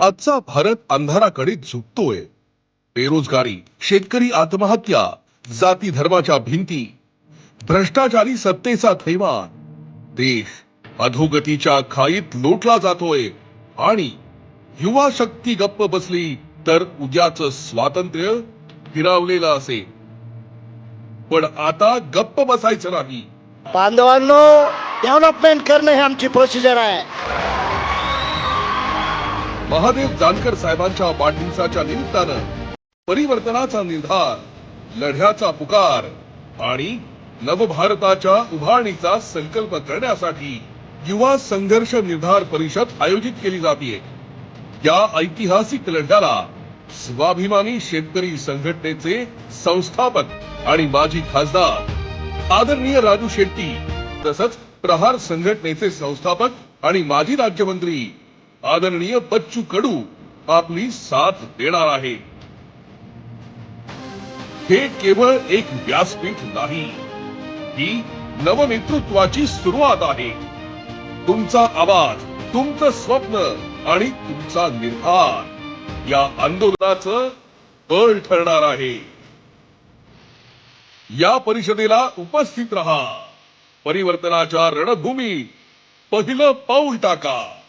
आजचा भारत अंधाराकडे झुकतोय. बेरोजगारी शेतकरी आत्महत्या जाती धर्माच्या भिंती भ्रष्टाचारी सत्तेचा थैमान देश अधोगतीच्या खाईत लोटला जातोय आणि युवा शक्ती गप्प बसली तर उद्याच स्वातंत्र्य हिरावलेलं असेल. पण आता गप्प बसायचं नाही. बांधवांनो डेव्हलपमेंट करणं हे आमची प्रोसिजर आहे. महादेव जानकर साहेबांच्या वाढदिवसाच्या निमित्तानं परिवर्तनाचा निर्धार लढ्याचा पुकार आणि नवभारताच्या उभारणीचा संकल्प करण्यासाठी युवा संघर्ष निर्धार परिषद आयोजित केली जाते या ऐतिहासिक लढ्याला स्वाभिमानी शेतकरी संघटनेचे संस्थापक आणि माजी खासदार आदरणीय राजू शेट्टी तसंच प्रहार संघटनेचे संस्थापक आणि माजी राज्यमंत्री आदरणीय बच्चू कडू आपली साथ देणार आहे. हे केवळ एक व्यासपीठ नाही ही नवनेतृत्वाची सुरुवात आहे. तुमचा आवाज तुमचं स्वप्न आणि तुमचा निर्धार या आंदोलनाचं बळ ठरणार आहे. या परिषदेला उपस्थित रहा. परिवर्तनाच्या रणभूमीत पहिलं पाऊल टाका.